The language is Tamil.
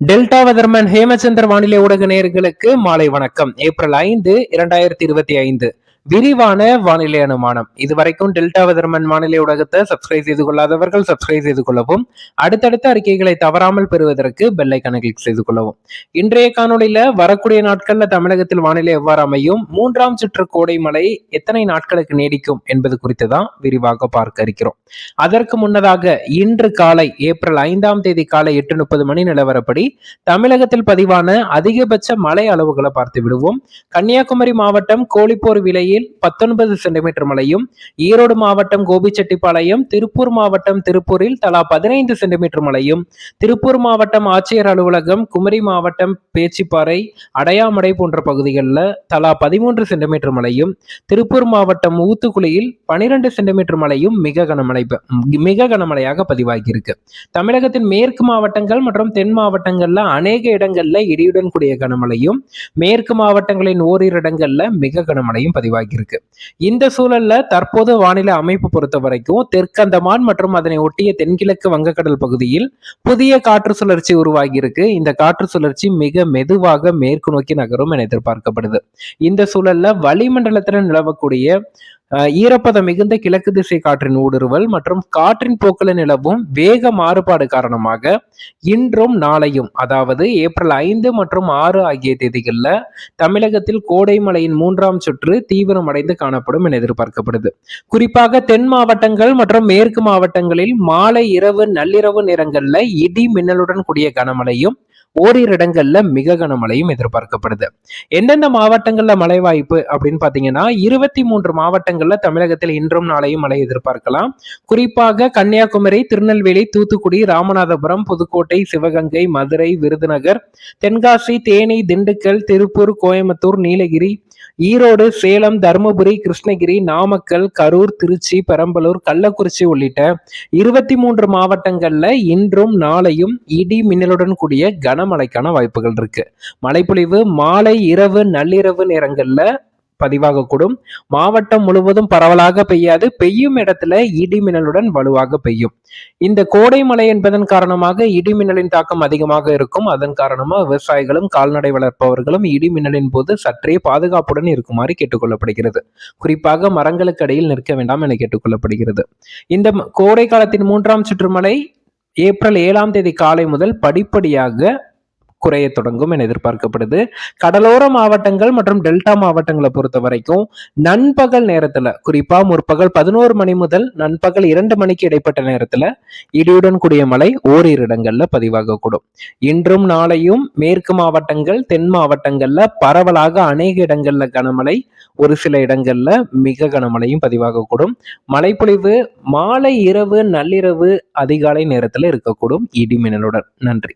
டெல்டா வெதர்மன் ஹேமச்சந்திர வானிலை ஊடக நேயர்களுக்கு மாலை வணக்கம். ஏப்ரல் ஐந்து இரண்டாயிரத்தி இருபத்தி ஐந்து. விரிவான வானிலை அனுமானம். இதுவரைக்கும் டெல்டா வெதர்மன் வானிலை ஊடகத்தை சப்ஸ்கிரைப் செய்து கொள்ளாதவர்கள் சப்ஸ்கிரைப் செய்து கொள்ளவும் அடுத்தடுத்த அறிக்கைகளை தவறாமல் பெறுவதற்கு பெல்லைக்கனை கிளிக் செய்து கொள்ளவும். இன்றைய காணொலியில வரக்கூடிய நாட்கள்ல தமிழகத்தில் வானிலை எவ்வாறு அமையும் மூன்றாம் சுற்று கோடை மழை எத்தனை நாட்களுக்கு நீடிக்கும் என்பது குறித்து தான் விரிவாக பார்க்க இருக்கிறோம். அதற்கு முன்னதாக இன்று காலை ஏப்ரல் ஐந்தாம் தேதி காலை எட்டு முப்பது மணி நிலவரப்படி தமிழகத்தில் பதிவான அதிகபட்ச மழை அளவுகளை பார்த்து விடுவோம் கன்னியாகுமரி மாவட்டம் கோழிப்போர் விலையில் பத்தொன்பது சென்டிமீட்டர் மழையும் ஈரோடு மாவட்டம் கோபிச்செட்டிப்பாளையம் திருப்பூர் மாவட்டம் திருப்பூரில் தலா பதினைந்து சென்டிமீட்டர் மழையும் திருப்பூர் மாவட்டம் ஆட்சியர் அலுவலகம் குமரி மாவட்டம் பேச்சிப்பாறை அடையாமடை போன்ற பகுதிகளில் தலா பதிமூன்று சென்டிமீட்டர் மழையும் திருப்பூர் மாவட்டம் ஊத்துக்குளியில் பனிரெண்டு சென்டிமீட்டர் மழையும் மிக கனமழை மிக கனமழையாக பதிவாகியிருக்கு. தமிழகத்தின் மேற்கு மாவட்டங்கள் மற்றும் தென் மாவட்டங்கள்ல அநேக இடங்கள்ல இடியுடன் கூடிய கனமழையும் மேற்கு மாவட்டங்களின் ஓரிரு இடங்கள்ல மிக கனமழையும் பதிவாகி உருவாகியிருக்கு. இந்த சூழல்ல தற்போது வானிலை அமைப்பு பொறுத்த வரைக்கும் தெற்கந்தமான் மற்றும் அதனை ஒட்டிய தென்கிழக்கு வங்கக்கடல் பகுதியில் புதிய காற்று சுழற்சி உருவாகியிருக்கு. இந்த காற்று சுழற்சி மிக மெதுவாக மேற்கு நோக்கி நகரும் என எதிர்பார்க்கப்படுது. இந்த சூழல்ல வளிமண்டலத்தில் நிலவக்கூடிய ஈரப்பதம் மிகுந்த கிழக்கு திசை காற்றின் ஊடுருவல் மற்றும் காற்றின் போக்கில் நிலவும் வேக மாறுபாடு காரணமாக இன்றும் நாளையும் அதாவது ஏப்ரல் ஐந்து மற்றும் ஆறு ஆகிய தேதிகளில் தமிழகத்தில் கோடை மழையின் மூன்றாம் சுற்று தீவிரமடைந்து காணப்படும் என எதிர்பார்க்கப்படுது. குறிப்பாக தென் மாவட்டங்கள் மற்றும் மேற்கு மாவட்டங்களில் மாலை இரவு நள்ளிரவு நேரங்களில் இடி மின்னலுடன் கூடிய கனமழையும் ஓரிரு இடங்கள்ல மிக கனமழையும் எதிர்பார்க்கப்படுது. எந்தெந்த மாவட்டங்கள்ல மழை வாய்ப்பு அப்படின்னு பாத்தீங்கன்னா இருபத்தி மூன்று மாவட்டங்கள்ல தமிழகத்தில் இன்றும் நாளையும் மழை எதிர்பார்க்கலாம். குறிப்பாக கன்னியாகுமரி திருநெல்வேலி தூத்துக்குடி ராமநாதபுரம் புதுக்கோட்டை சிவகங்கை மதுரை விருதுநகர் தென்காசி தேனி திண்டுக்கல் திருப்பூர் கோயம்புத்தூர் நீலகிரி ஈரோடு சேலம் தருமபுரி கிருஷ்ணகிரி நாமக்கல் கரூர் திருச்சி பெரம்பலூர் கள்ளக்குறிச்சி உள்ளிட்ட இருபத்தி மூன்று மாவட்டங்கள்ல இன்றும் நாளையும் இடி மின்னலுடன் கூடிய கனமழைக்கான வாய்ப்புகள் இருக்கு. மழைப்பொழிவு மாலை இரவு நள்ளிரவு நேரங்கள்ல பதிவாகக்கூடும். மாவட்டம் முழுவதும் பரவலாக பெய்யாது. பெய்யும் இடத்துல இடிமின்னலுடன் வலுவாக பெய்யும். இந்த கோடை மழை என்பதன் காரணமாக இடிமின்னலின் தாக்கம் அதிகமாக இருக்கும். அதன் காரணமாக விவசாயிகளும் கால்நடை வளர்ப்பவர்களும் இடிமின்னலின் போது சற்றே பாதுகாப்புடன் இருக்குமாறு கேட்டுக்கொள்ளப்படுகிறது. குறிப்பாக மரங்களுக்கு அடியில் நிற்க வேண்டாம் என கேட்டுக்கொள்ளப்படுகிறது. இந்த கோடை காலத்தின் மூன்றாம் சுற்றுமலை ஏப்ரல் ஏழாம் தேதி காலை முதல் படிப்படியாக குறைய தொடங்கும் என எதிர்பார்க்கப்படுது. கடலோர மாவட்டங்கள் மற்றும் டெல்டா மாவட்டங்களை பொறுத்த வரைக்கும் நண்பகல் நேரத்துல குறிப்பா முற்பகல் பதினோரு மணி முதல் நண்பகல் இரண்டு மணிக்கு இடைப்பட்ட நேரத்துல இடியுடன் கூடிய மழை ஓரிரு இடங்கள்ல பதிவாகக்கூடும். இன்றும் நாளையும் மேற்கு மாவட்டங்கள் தென் மாவட்டங்கள்ல பரவலாக அநேக இடங்கள்ல கனமழை ஒரு சில இடங்கள்ல மிக கனமழையும் பதிவாகக்கூடும். மழைப்பொழிவு மாலை இரவு நள்ளிரவு அதிகாலை நேரத்துல இருக்கக்கூடும். இடி மின்னலுடன். நன்றி.